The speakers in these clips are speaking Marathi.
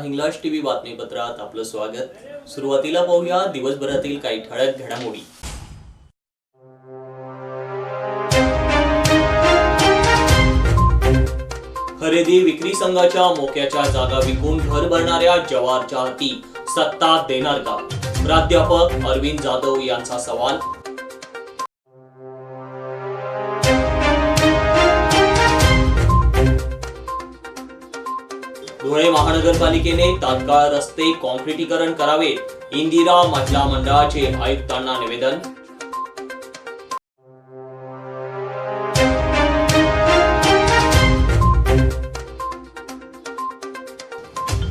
नमस्कार हिंगलाज टीव्ही बातमीपत्रात आपलं स्वागत. सुरुवातीला पाहूया दिवसभरातील काही ठळक घडामोडी. खरेदी विक्री संघाच्या मोक्याच्या जागा विकून घर भरणाऱ्या जवारच्या हाती सत्ता देणार का प्राध्यापक अरविंद जाधव यांचा सवाल धुळे महानगरपालिकेने तात्काळ रस्ते कॉन्क्रिटीकरण करावे इंदिरा महिला मंडळाचे आयुक्तांना निवेदन.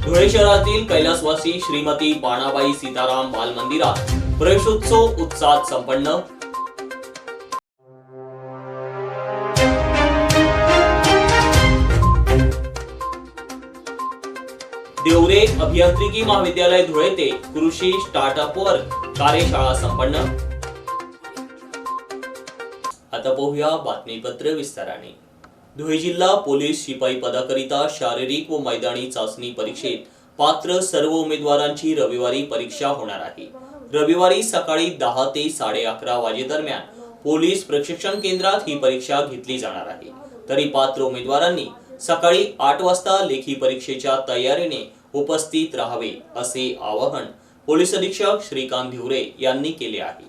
धुळे शहरातील कैलासवासी श्रीमती बाणाबाई सीताराम बाल मंदिरात प्रवेशोत्सव उत्साहात संपन्न. देवरे अभियांत्रिकी महाविद्यालय धुळे ते कृषी स्टार्टअप वर कार्यशाळा संपन्न. आता पाहूया बातमीपत्र विस्ताराने. धुळे जिल्हा पोलीस शिपाई पदाकरिता शारीरिक व मैदानी चाचणी परीक्षेत पात्र सर्व उमेदवारांची रविवारी परीक्षा होणार आहे. रविवारी सकाळी दहा ते साडे अकरा वाजेदरम्यान पोलीस प्रशिक्षण केंद्रात ही परीक्षा घेतली जाणार आहे. तरी पात्र उमेदवारांनी सकाळी आठ वाजता लेखी परीक्षेच्या तयारीने उपस्थित राहावे असे आवाहन पोलीस अधीक्षक श्रीकांत धिवरे यांनी केले आहे.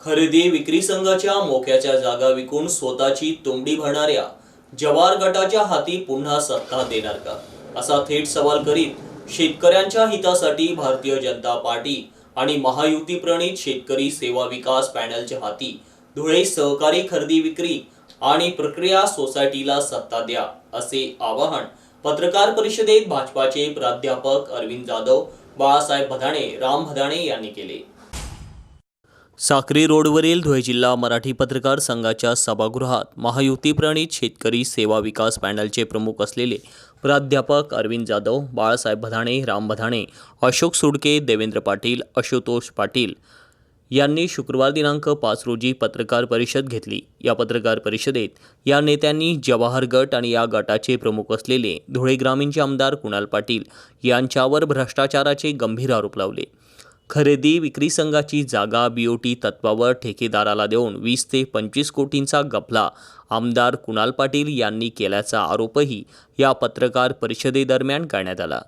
खरेदी विक्री संघाच्या मोक्याच्या जागा विकून स्वतःची तोंडी भरणाऱ्या जवार गटाच्या हाती पुन्हा सत्ता देणार का? असा थेट सवाल करीत शेतकऱ्यांच्या हितासाठी भारतीय जनता पार्टी आणि महायुती प्रणित शेतकरी सेवा विकास पॅनलच्या हाती धुळे सहकारी खरेदी विक्री आणि प्रक्रिया सोसायटीला सत्ता द्या असे आवाहन पत्रकार परिषदेत भाजपाचे प्राध्यापक अरविंद जाधव बाळासाहेब भदाणे राम भदाणे यांनी केले. साक्री रोडवरील धुळे जिल्हा मराठी पत्रकार संघाच्या सभागृहात महायुती प्रणित शेतकरी सेवा विकास पॅनलचे प्रमुख असलेले प्राध्यापक अरविंद जाधव बाळासाहेब भदाणे राम भदाणे अशोक सुडके देवेंद्र पाटील आशुतोष पाटील यांनी शुक्रवार दिनांक पाच रोजी पत्रकार परिषद घेतली. या पत्रकार परिषदेत या नेत्यांनी जवाहर गट आणि या गटाचे प्रमुख असलेले धुळे ग्रामीणचे आमदार कुणाल पाटील यांच्यावर भ्रष्टाचाराचे गंभीर आरोप लावले. खरेदी विक्री संघाची जागा बीओटी तत्वावर ठेकेदाराला देऊन वीस ते पंचवीस कोटींचा गफला आमदार कुणाल पाटील यांनी केल्याचा आरोपही या पत्रकार परिषदेदरम्यान करण्यात आला.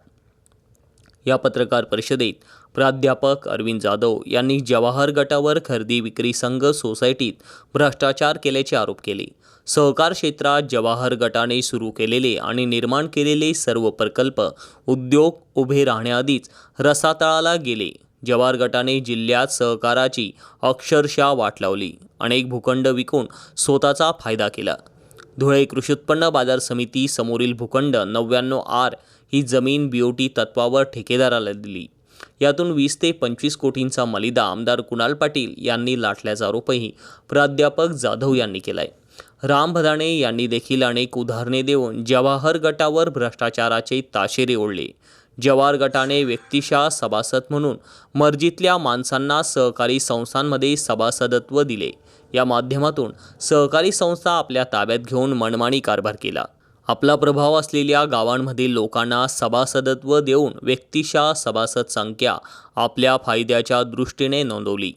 या पत्रकार परिषदेत प्राध्यापक अरविंद जाधव यांनी जवाहर गटावर खरेदी विक्री संघ सोसायटीत भ्रष्टाचार केल्याचे आरोप केले. सहकार क्षेत्रात जवाहर गटाने सुरू केलेले आणि निर्माण केलेले सर्व प्रकल्प उद्योग उभे राहण्याआधीच रसातळाला गेले. जवाहर गटाने जिल्ह्यात सहकाराची अक्षरशः वाट लावली. अनेक भूखंड विकून स्वतःचा फायदा केला. धुळे कृषी उत्पन्न बाजार समिती समोरील भूखंड नव्याण्णव आर ही जमीन बीओटी तत्वावर ठेकेदाराला दिली. यातून वीस ते पंचवीस कोटींचा मलिदा आमदार कुणाल पाटील यांनी लाटल्याचा आरोपही प्राध्यापक जाधव यांनी केलाय. राम भदाणे यांनी देखील अनेक उदाहरणे देऊन जवाहर गटावर भ्रष्टाचाराचे ताशेरे ओढले. जवाहर गटाने व्यक्तिशः सभासद म्हणून मर्जीतल्या माणसांना सहकारी संस्थांमध्ये सभासदत्व दिले. या माध्यमातून सहकारी संस्था आपल्या ताब्यात घेऊन मनमानी कारभार केला. आपला प्रभाव असलेल्या गावांमधील लोकांना सभासदत्व देऊन व्यक्तिशा सभासद संख्या आपल्या फायद्याच्या दृष्टीने नोंदवली.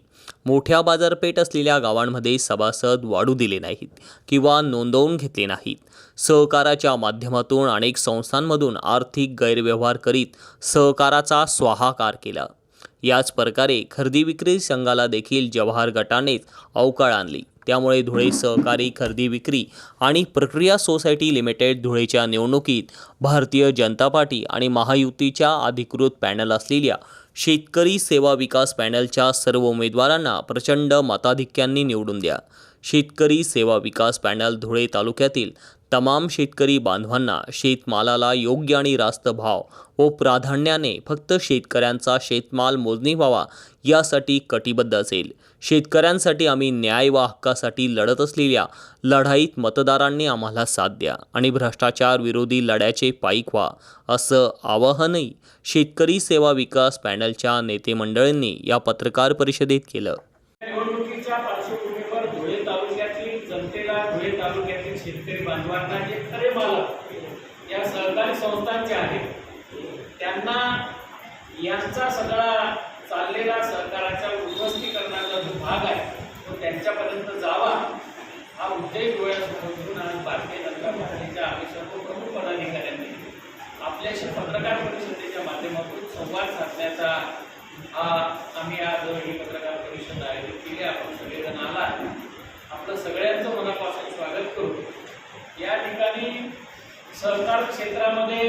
मोठ्या बाजारपेठ असलेल्या गावांमध्ये सभासद वाढू दिले नाहीत किंवा नोंदवून घेतले नाहीत. सहकाराच्या माध्यमातून अनेक संस्थांमधून आर्थिक गैरव्यवहार करीत सहकाराचा स्वाहाकार केला. याच प्रकारे खरेदी विक्री संघाला देखील जवाहर गटानेच अवकाळ आणली. त्यामुळे धुळे सहकारी खरेदी विक्री आणि प्रक्रिया सोसायटी लिमिटेड धुळेच्या निवडणुकीत भारतीय जनता पार्टी आणि महायुतीच्या अधिकृत पॅनल असलेल्या शेतकरी सेवा विकास पॅनलच्या सर्व उमेदवारांना प्रचंड मताधिक्यांनी निवडून द्या. शेतकरी सेवा विकास पॅनल धुळे तालुक्यातील तमाम शेतकरी बांधवांना शेतमालाला योग्य आणि रास्त भाव व प्राधान्याने फक्त शेतकऱ्यांचा शेतमाल मोजणी व्हावा यासाठी कटिबद्ध असेल. शेतकऱ्यांसाठी आम्ही न्याय व हक्कासाठी लढत असलेल्या लढाईत मतदारांनी आम्हाला साथ द्या आणि भ्रष्टाचार विरोधी लढ्याचे पाईक व्हा असं आवाहनही शेतकरी सेवा विकास पॅनलच्या नेतेमंडळींनी या पत्रकार परिषदेत केलं. धुळे तालुक्यातील जनतेला धुळे तालुक्यातील शेतकरी बांधवांना जे खरे मालक या सहकारी संस्थांचे आहेत त्यांना यांचा सगळा चाललेला सहकाराच्या उद्ध्वस्तीकरणाचा जो भाग आहे तो त्यांच्यापर्यंत जावा. हा उद्देश डोळ्यासमोर घेऊन आज भारतीय जनता पार्टीच्या आम्ही सर्व प्रमुख पदाधिकाऱ्यांनी आपल्याशी पत्रकार परिषदेच्या माध्यमातून संवाद साधण्याचा हा आम्ही आज ही पत्रकार परिषद आयोजित केली. आपण सगळेजण आला आपलं सगळ्यांचं मनापासून स्वागत करू. या ठिकाणी सहकार क्षेत्रामध्ये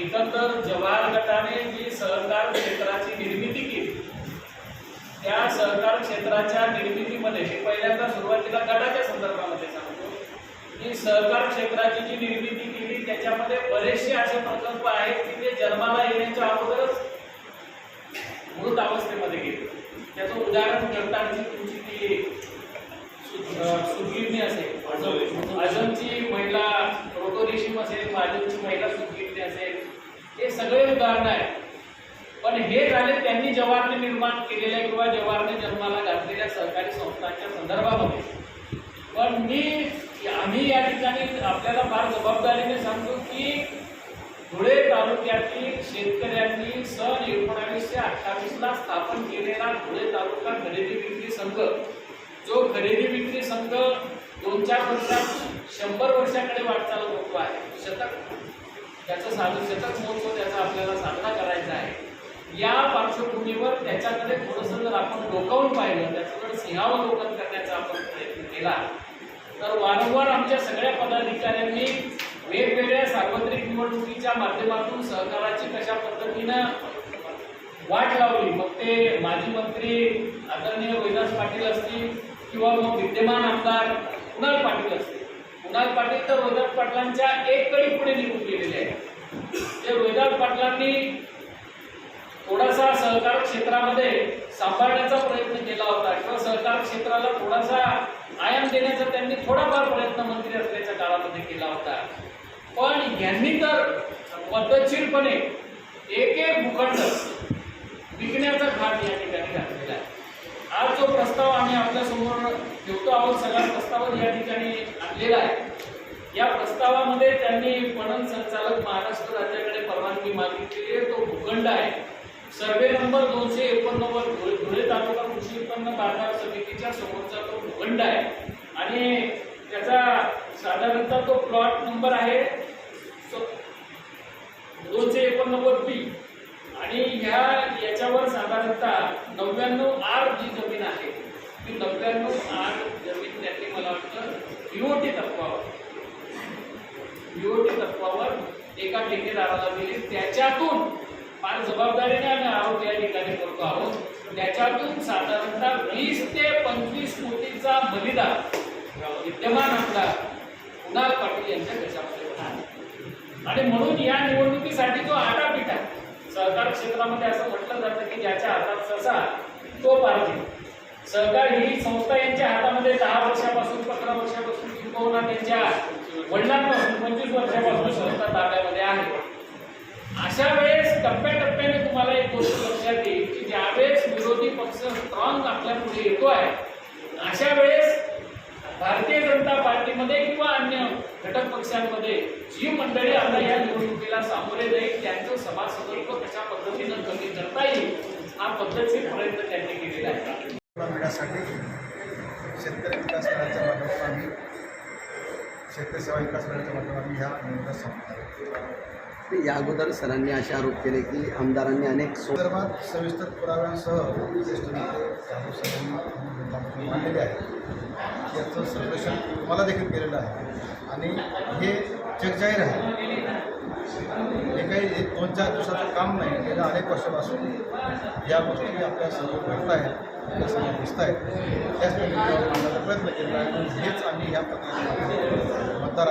एकंदर जवाहर गटाने जी सहकार क्षेत्राची निर्मिती केली त्या सहकार क्षेत्राच्या निर्मितीमध्ये मी पहिल्यांदा सुरुवातीला गटाच्या संदर्भामध्ये सांगतो. की सहकार क्षेत्राची जी निर्मिती केली त्याच्यामध्ये बरेचसे असे प्रकल्प आहेत की ते जन्माला येण्याच्या अगोदरच मृत अवस्थेमध्ये गेले. त्याचं उदाहरण करताना तुमची ती सु- असेल अजमची महिला रोटोरेशीम असेल आजमची महिला सुतगिरणी असेल हे सगळे उदाहरणं आहेत. पण हे झाले त्यांनी जवाहरने निर्माण केलेल्या किंवा जवाहरने जन्माला घातलेल्या सहकारी संस्थांच्या संदर्भामध्ये. पण मी आम्ही या ठिकाणी आपल्याला फार जबाबदारीने सांगतो की धुळे तालुक्यातील शेतकऱ्यांनी सन एकोणावीसशे अठ्ठावीसला स्थापन केलेला धुळे तालुका खरेदी विक्री संघ जो खरेदी विक्री संघ दोन चार वर्षात शंभर वर्षाकडे वाटचाल होतो आहे. शतक त्याचं साधू शतक महोत्सव त्याचा आपल्याला साजरा करायचा आहे. या पार्श्वभूमीवर त्याच्याकडे थोडंसं जर आपण डोकावून पाहिलं त्याच्याकडे सिंहावलोकन करण्याचा आपण प्रयत्न केला तर वारंवार आमच्या सगळ्या पदाधिकाऱ्यांनी वेगवेगळ्या सार्वत्रिक निवडणुकीच्या माध्यमातून सहकाराची कशा पद्धतीनं वाट लावली. मग ते माजी मंत्री आदरणीय वैदास पाटील असतील किंवा मग विद्यमान आमदार कुणाल पाटील असतील. कुणाल पाटील तर रोहिदास पाटलांच्या एक कडी पुढे निघून गेलेले आहेत. ते रोहिदास पाटलांनी थोडासा सहकार क्षेत्रामध्ये सांभाळण्याचा प्रयत्न केला होता किंवा सहकार क्षेत्राला थोडासा आयाम देण्याचा त्यांनी थोडाफार प्रयत्न मंत्री असल्याच्या काळामध्ये केला होता. पण यांनी तर पद्धतशीरपणे एक एक भूखंड विकण्याचा घाट या ठिकाणी घातलेला आहे. आज जो प्रस्ताव आम्ही आपल्यासमोर ठेवतो आहोत सगळा प्रस्ताव या ठिकाणी आणलेला आहे. या प्रस्तावामध्ये त्यांनी पणन संचालक महाराष्ट्र राज्याकडे परवानगी मागितलेली आहे. तो भूखंड आहे. सर्वे नंबर दोनशे एकोणनव्वद धुळे तालुका कृषी उत्पन्न बाजार समितीच्या समोरचा तो भूखंड आहे. आणि त्याचा साधारणतः तो प्लॉट नंबर आहे दोनशे एकोणनव्वद बी. आणि ह्या याच्यावर साधारणतः नव्याण्णव आर जी जमीन आहे. ती नव्याण्णव आर जमीन त्यांनी मला वाटतं युओटी तत्वावर युओटी तत्वावर एका ठेकेदाराला दिली. त्याच्यातून फार जबाबदारीने आम्ही आरोप या ठिकाणी करतो आहोत. त्याच्यातून साधारणतः वीस ते पंचवीस कोटीचा बलिदान विद्यमान आमदार कुणाल पाटील यांच्या कशामध्ये आणि म्हणून या निवडणुकीसाठी जो आटापीठ आहे सहकार क्षेत्रामध्ये असं म्हटलं जातं की ज्याच्या हातात ससा तो पाहिजे. सहकार ही संस्था यांच्या हातामध्ये दहा वर्षापासून पंधरा वर्षापासून किंबहुना त्यांच्या वडिलांपासून पंचवीस वर्षापासून संस्था ताब्यामध्ये आहे. अशा वेळेस टप्प्याटप्प्याने तुम्हाला एक गोष्ट लक्षात येईल की ज्यावेळेस विरोधी पक्ष स्ट्रॉंग आपल्या पुढे येतो आहे अशा वेळेस भारतीय जनता पार्टीमध्ये किंवा अन्य घटक पक्षांमध्ये जी मंडळी आता या निवडणुकीला सामोरे जाईल त्यांचं सभासद पद्धतीनं कमी करता येईल हा पद्धतशीर प्रयत्न त्यांनी केलेला आहे. मिळण्यासाठी शेतकरी विकास माध्यमातून आम्ही शेतकरी सेवा विकास माध्यमातून ह्या या अगोदर सरांनी असे आरोप केले की आमदारांनी अनेक संदर्भात सविस्तर पुराव्यांसह ज्येष्ठ नेते मांडलेले आहे याचं सर्वेक्षण तुम्हाला देखील केलेलं आहे. आणि हे जगजाहीर आहे. हे काही एक दोन चार दिवसाचं काम नाही. गेल्या अनेक वर्षापासून या गोष्टी आपल्यासमोर घडत आहेत आपल्यासमोर दिसत आहेत त्याच मांडण्याचा प्रयत्न केलेला आहे. हेच आम्ही या पद्धतीने मतदार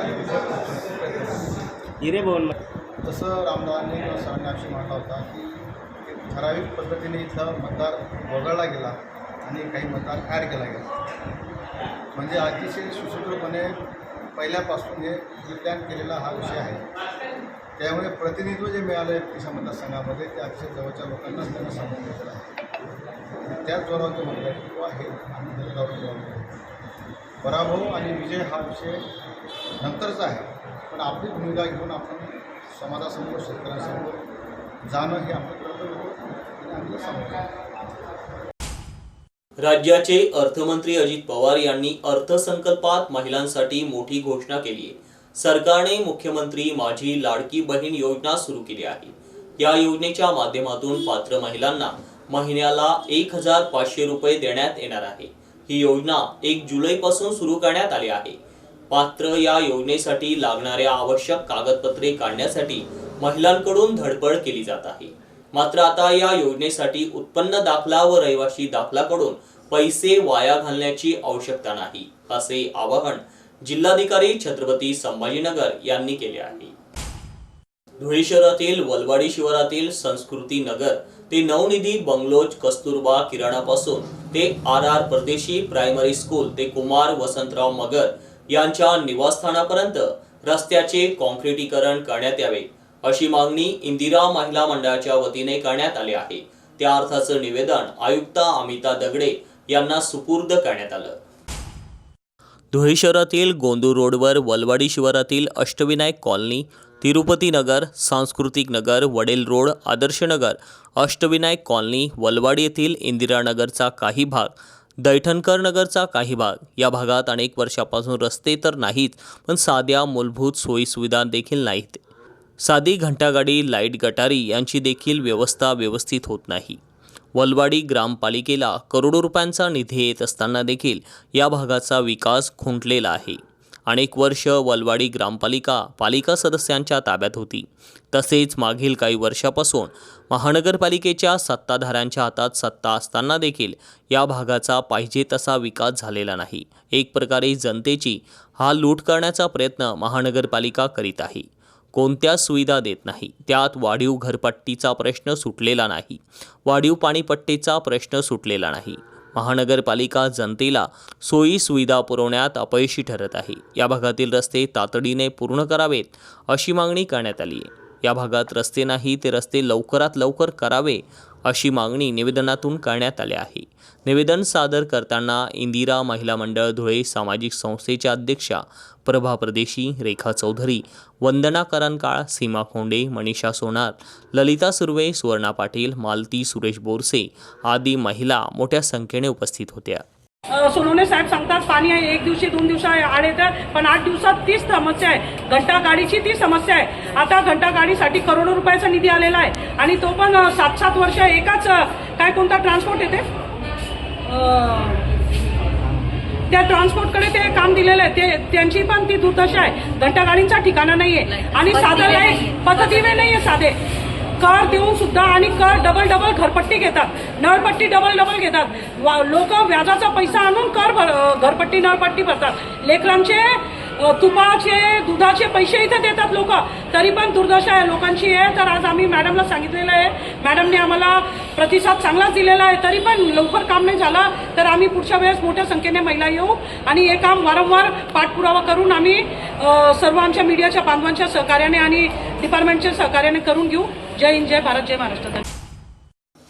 प्रयत्न भवन जसं रामदासांनी किंवा सरांनी मांडला होता की ठराविक पद्धतीने इथं मतदार वगळला गेला आणि काही मतदार ॲड केला गेला. म्हणजे अतिशय सुसूत्रपणे पहिल्यापासून हे प्लॅन केलेला हा विषय आहे. त्यामुळे प्रतिनिधित्व जे मिळालं आहे तिशा मतदारसंघामध्ये ते अतिशय जवळच्या लोकांना त्यांना सांगून घेतलं. आहे त्याच जोरावर जो मतदार किंवा हे आम्ही जोरावर पराभव आणि विजय हा विषय नंतरचा आहे. पण आपली भूमिका घेऊन आपण समाजासमोर शेतकऱ्यांसमोर जाणं हे आपलं कर्तव्य आणि आम्ही राज्याचे अर्थमंत्री अजित पवार यांनी अर्थसंकल्पात महिलांसाठी मोठी घोषणा केली आहे. सरकारने मुख्यमंत्री माझी लाडकी बहीण योजना सुरू केली आहे. या योजनेच्या माध्यमातून पात्र महिलांना महिन्याला एक हजार पाचशे रुपये देण्यात येणार आहे. ही योजना एक जुलै पासून सुरू करण्यात आली आहे. पात्र या योजनेसाठी लागणाऱ्या आवश्यक कागदपत्रे काढण्यासाठी महिलांकडून धडपड केली जात आहे. मात्र आता या योजनेसाठी उत्पन्न दाखला व रहिवासी दाखलाकडून पैसे वाया घालण्याची आवश्यकता नाही असे आवाहन जिल्हाधिकारी छत्रपती संभाजीनगर यांनी केले आहे. धुळे शहरातील वलवाडी शिवारातील संस्कृती नगर ते नवनिधी बंगलोज कस्तुरबा किराणापासून ते R R Pardeshi primary school ते कुमार वसंतराव मगर यांच्या निवासस्थानापर्यंत रस्त्याचे कॉन्क्रिटीकरण करण्यात यावे अशी मागणी इंदिरा महिला मंडळाच्या वतीने करण्यात आली आहे. त्या अर्थाचं निवेदन आयुक्त अमिता दगडे यांना सुपूर्द करण्यात आलं. धुळे शहरातील गोंदूर रोडवर वलवाडी शिवारातील Ashtavinayak colony Tirupati Nagar Sanskritik Nagar Wadel road Adarsh Nagar Ashtavinayak colony Walwadi येथील इंदिरानगरचा काही भाग दैठणकर नगरचा काही भाग. या भागात अनेक वर्षापासून रस्ते तर नाहीत पण साध्या मूलभूत सोयीसुविधा देखील नाहीत. साधी घंटागाडी लाइट गटारी यांची देखील व्यवस्था व्यवस्थित होत नाही. वलवाडी ग्रामपालिकेला करोडो रुपयांचा निधी येत असताना देखील या भागाचा विकास खुंटलेला आहे. अनेक वर्ष वलवाडी ग्रामपालिका पालिका सदस्यांच्या ताब्यात होती. तसेच मागील काही वर्षापासून महानगरपालिकेच्या सत्ताधाऱ्यांच्या हातात सत्ता असताना देखील या भागाचा पाहिजे तसा विकास झालेला नाही. एक प्रकारे जनतेची हा लूट करण्याचा प्रयत्न महानगरपालिका करीत आहे. कोणत्या सुविधा देत नाही. त्यात वाढीव घरपट्टीचा प्रश्न सुटलेला नाही. वाढीव पाणीपट्टीचा प्रश्न सुटलेला नाही. महानगरपालिका जनतेला सोयी सुविधा पुरवण्यात अपयशी ठरत आहे. या भागातील रस्ते तातडीने पूर्ण करावेत अशी मागणी करण्यात आली आहे. या भागात रस्ते नाही ते रस्ते लवकरात लवकर करावे अशी मागणी निवेदनातून करण्यात आली आहे. निवेदन सादर करताना इंदिरा महिला मंडळ धुळे सामाजिक संस्थेच्या अध्यक्षा प्रभा प्रदेशी रेखा चौधरी वंदना करनकाळ सीमा खोंडे मनीषा सोनार ललिता सुर्वे सुवर्णा पाटील मालती सुरेश बोरसे आदी महिला मोठ्या संख्येने उपस्थित होत्या. सोनवणे साहेब सांगतात पाणी आहे एक दिवशी दोन दिवसा आड येतं पण आठ दिवसात तीच समस्या आहे. घंटा गाडीची ती समस्या आहे. आता घंटा गाडीसाठी करोडो रुपयाचा निधी आलेला आहे. आणि तो पण सात सात वर्ष एकाच काय कोणता ट्रान्सपोर्ट येते? त्या ट्रान्सपोर्टकडे ते काम दिलेलं आहे. ते त्यांची पण ती दुर्दशा आहे. घंटा गाडींचा ठिकाणा नाहीये. आणि साधं नाही पद्धतीने नाहीये साधे. कर देऊन सुद्धा आणि कर डबल डबल घरपट्टी घेतात. नळपट्टी डबल डबल घेतात. लोक व्याजाचा पैसा आणून कर भर घरपट्टी नळपट्टी भरतात. लेकरांचे तुपाचे दुधाचे पैसे इथे देतात लोक. तरी पण दुर्दशा आहे लोकांची आहे. तर आज आम्ही मॅडमला सांगितलेलं आहे. मॅडमने आम्हाला प्रतिसाद चांगलाच दिलेला आहे. तरी पण लवकर काम नाही झालं. तर आम्ही पुढच्या वेळेस मोठ्या संख्येने महिला येऊ आणि हे काम वारंवार पाठपुरावा करून आम्ही सर्व आमच्या मीडियाच्या बांधवांच्या सहकार्याने आणि डिपार्टमेंटच्या सहकार्याने करून घेऊ. जय हिंद जय भारत जय महाराष्ट्र.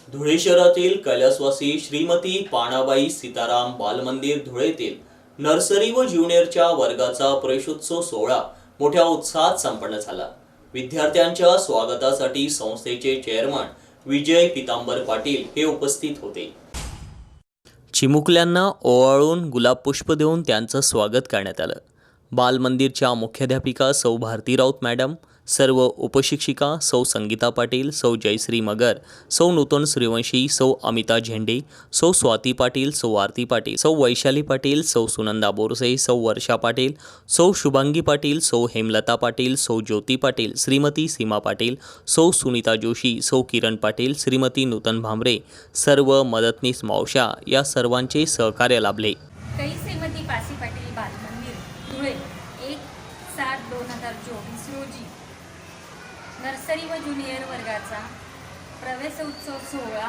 धुळे शहरातील कैलासवासी श्रीमती पाणाबाई सीताराम बालमंदिर धुळेतील नर्सरी व ज्युनियरच्या वर्गाचा प्रवेशोत्सव सोहळा मोठ्या उत्साहात संपन्न झाला. विद्यार्थ्यांच्या स्वागतासाठी संस्थेचे चेअरमन विजय पितांबर पाटील हे उपस्थित होते. चिमुकल्यांना ओवाळून गुलाब पुष्प देऊन त्यांचं स्वागत करण्यात आलं. बालमंदिरच्या मुख्याध्यापिका सौ भारती राऊत मॅडम सर्व उपशिक्षिका सौ संगीता पाटील सौ जयश्री मगर सौ नूतन सूर्यवंशी सौ अमिता झेंडे सौ स्वाती पाटील सौ आरती पाटील सौ वैशाली पाटील सौ सुनंदा बोरसे सौ वर्षा पाटील सौ शुभांगी पाटील सौ हेमलता पाटील सौ ज्योती पाटील श्रीमती सीमा पाटील सौ सुनीता जोशी सौ किरण पाटील श्रीमती नूतन भांबरे सर्व मदतनीस मावशा या सर्वांचे सहकार्य लाभले कै श्रीमती पासी पाटील बालमंदिर धुळे एक सात दोन हजार चोवीस रोजी नर्सरी व ज्युनियर वर्गाचा प्रवेश उत्सव सोहळा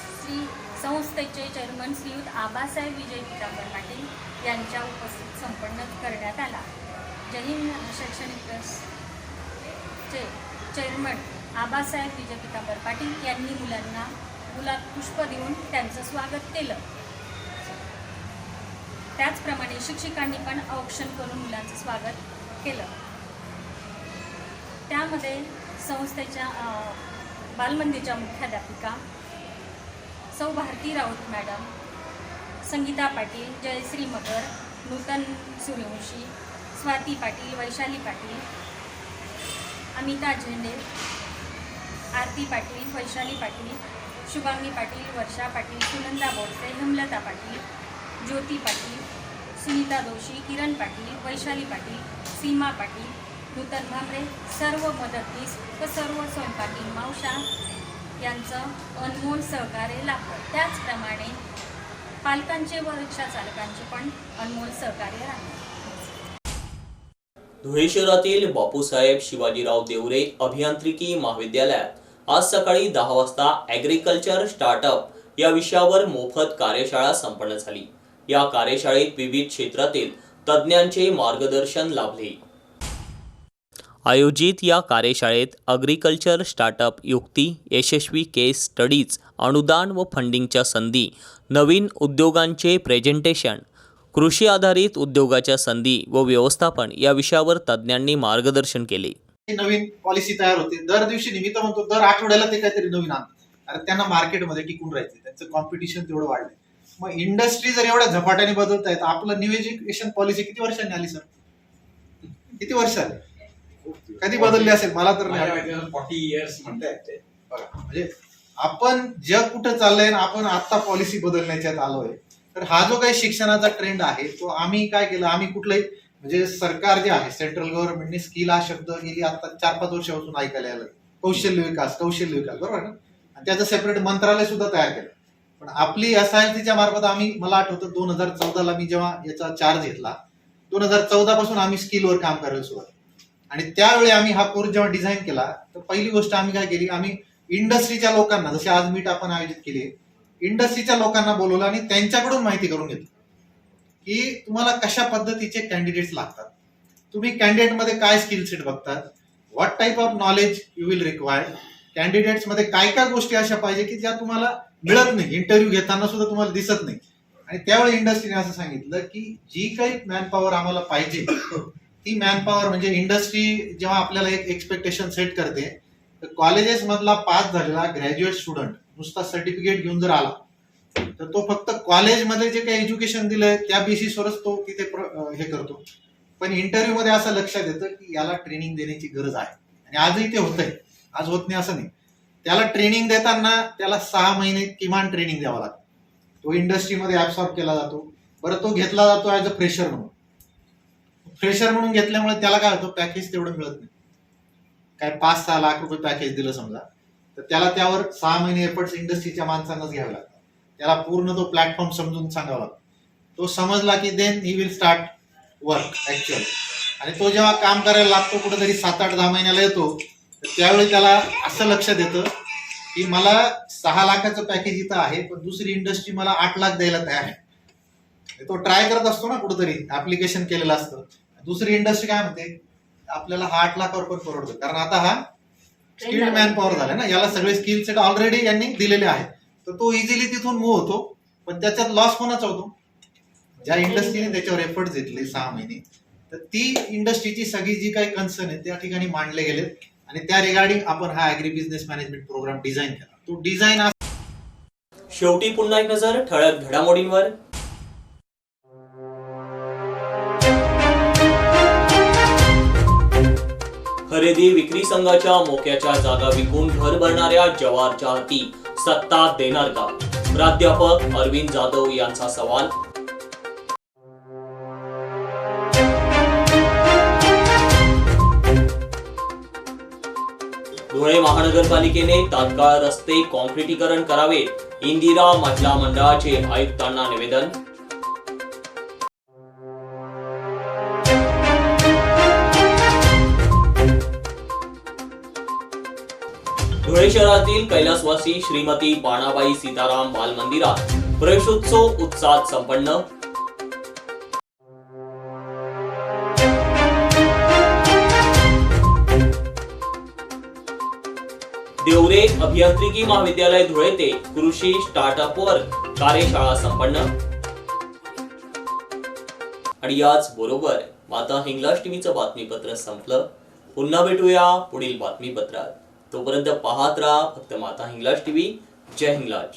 श्री संस्थेचे चेअरमन श्रीयुत आबासाहेब विजय पितांबर पाटील यांच्या उपस्थित संपन्न करण्यात आला. जय शैक्षणिक ट्रस्टचे चेअरमन आबासाहेब विजय पितांबर पाटील यांनी मुलांना गुलाब पुष्प देऊन त्यांचं स्वागत केलं. त्याचप्रमाणे शिक्षकांनी पण औक्षण करून मुलांचं स्वागत केलं. त्यामध्ये संस्थेच्या बालमंदिरच्या मुख्याध्यापिका सौ भारती राऊत मॅडम संगीता पाटील जयश्री मगर नूतन सूर्यवंशी स्वाती पाटील वैशाली पाटील अमिता झेंडे आरती पाटील वैशाली पाटील शुभांगी पाटील वर्षा पाटील सुनंदा बोरसे हेमलता पाटील ज्योती पाटील सुनीता दोशी किरण पाटील वैशाली पाटील सीमा पाटील नूतन भांबरे सर्व मदतीस व सर्व स्वयंपाकी मावशा यांचं अनमोल सहकार्य लाभलं. त्याचप्रमाणे पालकांचे व रिक्षा चालकांचे पण अनमोल सहकार्य राहणार धुळे शहरातील बापूसाहेब शिवाजीराव देवरे अभियांत्रिकी महाविद्यालयात आज सकाळी दहा वाजता ॲग्रिकल्चर स्टार्टअप या विषयावर मोफत कार्यशाळा संपन्न झाली. या कार्यशाळेत विविध क्षेत्रातील तज्ज्ञांचे मार्गदर्शन लाभले. आयोजित या कार्यशाळेत अग्रिकल्चर स्टार्टअप युक्ती यशस्वी केस स्टडीज अनुदान व फंडिंगच्या संधी नवीन उद्योगांचे प्रेझेंटेशन कृषी आधारित उद्योगाच्या संधी व व्यवस्थापन या विषयावर तज्ज्ञांनी मार्गदर्शन केले. नवीन पॉलिसी तयार होते. दर दिवशी निमित्त म्हणतो दर आठवड्याला ते काहीतरी नवीन आणतात. कारण त्यांना मार्केटमध्ये टिकून राहायचे त्यांचं कॉम्पिटिशन तेवढं वाढलं मग इंडस्ट्री जर एवढ्या झपाट्याने बदलत आहेत आपलं न्यू एज्युकेशन पॉलिसी किती वर्षांनी आली सर किती वर्ष आली? कधी बदलली असेल? मला तर नाही. फॉर्टी इयर्स म्हणतायत ते म्हणजे आपण जग कुठं चाललंय आपण आता पॉलिसी बदलण्याच्यात आलोय. तर हा जो काही शिक्षणाचा ट्रेंड आहे तो आम्ही काय केलं? आम्ही कुठलंही म्हणजे सरकार जे आहे सेंट्रल गव्हर्नमेंटने स्किल हा शब्द गेली आता चार पाच वर्षापासून ऐकायला आलं कौशल्य विकास कौशल्य विकास बरोबर ना? आणि त्याचं सेपरेट मंत्रालय सुद्धा तयार केलं. पण आपली एस आय टीच्या मार्फत आम्ही मला आठवतं दोन हजार चौदाला मी जेव्हा याचा चार्ज घेतला दोन हजार चौदा पासून आम्ही स्किलवर काम करायला सुरुवात. आणि त्यावेळी आम्ही हा कोर्स जेव्हा डिझाईन केला तर पहिली गोष्ट आम्ही काय केली आम्ही इंडस्ट्रीच्या लोकांना जसे आज मीट आपण आयोजित केली इंडस्ट्रीच्या लोकांना बोलवलं आणि त्यांच्याकडून माहिती करून घेतली की तुम्हाला कशा पद्धतीचे कॅन्डिडेट्स लागतात. तुम्ही कॅन्डिडेटमध्ये काय स्किल सेट बघतात what type of knowledge you will require कॅन्डिडेट्समध्ये काय काय गोष्टी अशा पाहिजे की ज्या तुम्हाला मिळत नाही इंटरव्ह्यू घेताना सुद्धा तुम्हाला दिसत नाही. आणि त्यावेळी इंडस्ट्रीने असं सांगितलं की जी काही मॅनपॉवर आम्हाला पाहिजे ती मॅनपॉवर म्हणजे इंडस्ट्री जेव्हा आपल्याला एक एक्सपेक्टेशन सेट करते तर कॉलेजेस मधला पास झालेला ग्रॅज्युएट स्टुडंट नुसता सर्टिफिकेट घेऊन जर आला तर तो फक्त कॉलेजमध्ये जे काही एज्युकेशन दिलंय त्या बेसिसवरच तो तिथे हे करतो. पण इंटरव्ह्यू मध्ये असं लक्षात येतं की याला ट्रेनिंग देण्याची गरज आहे. आणि आजही ते होतंय. आज होत नाही असं नाही. त्याला ट्रेनिंग देताना त्याला सहा महिने किमान ट्रेनिंग द्यावं लागतं. तो इंडस्ट्रीमध्ये ऍब्सॉर्ब केला जातो. बरं तो घेतला जातो ऍज अ फ्रेशर म्हणून. फ्रेशर म्हणून घेतल्यामुळे त्याला काय होतं? पॅकेज तेवढं मिळत नाही. काय पाच सहा लाख रुपये पॅकेज दिलं समजा तर त्याला त्यावर सहा महिने एफर्ट्स इंडस्ट्रीच्या माणसांनाच घ्यावे लागतात. त्याला पूर्ण तो प्लॅटफॉर्म समजून सांगावा लागतो. तो समजला की then he will start work actual आणि तो जेव्हा काम करायला लागतो कुठेतरी सात आठ दहा महिन्याला येतो तर त्यावेळी त्याला असं लक्षात येतं की मला सहा लाखाचं पॅकेज इथं आहे पण दुसरी इंडस्ट्री मला आठ लाख द्यायला तयार आहे. तो ट्राय करत असतो ना कुठेतरी ऍप्लिकेशन केलेलं असतं. दुसरी इंडस्ट्री काय म्हणते? आपल्याला हा आठ लाखावर पण परवडतो कारण आता हा स्किल्ड मॅन पॉवर झाला ना. याला सगळे स्किल सेट ऑलरेडी यांनी दिलेले आहेत. तर तो इझिली तिथून मूव्ह होतो. पण त्याच्यात लॉस कोणाचा होतो? ज्या इंडस्ट्रीने त्याच्यावर एफर्ट घेतले सहा महिने. तर ती इंडस्ट्रीची सगळी जी काही कन्सर्न आहे त्या ठिकाणी मांडले गेलेत आणि त्या रिगार्डिंग आपण हा agri business management programme design केला. तो डिझाईन शेवटी पुन्हा एक नजर ठळक घडामोडींवर. खरेदी विक्री संघाच्या मोक्याच्या जागा विकून घर भरणाऱ्या जवारच्या हाती सत्ता देणार का? प्राध्यापक अरविंद जाधव यांचा सवाल. धुळे महानगरपालिकेने तात्काळ रस्ते कॉन्क्रिटीकरण करावे इंदिरा महिला मंडळाचे आयुक्तांना निवेदन. धुळे शहरातील कैलासवासी श्रीमती बाणाबाई सीताराम बाल मंदिरात प्रवेशोत्सव उत्साहात संपन्न. देवरे अभियांत्रिकी महाविद्यालय धुळे ते कृषी स्टार्टअपवर कार्यशाळा संपन्न. आणि याच बरोबर माता हिंगलाज टीव्हीचं बातमीपत्र संपलं. पुन्हा भेटूया पुढील बातमीपत्रात. तोपर्यंत पाहत राहा फक्त माता हिंगलाज टीव्ही. जय हिंगलाज.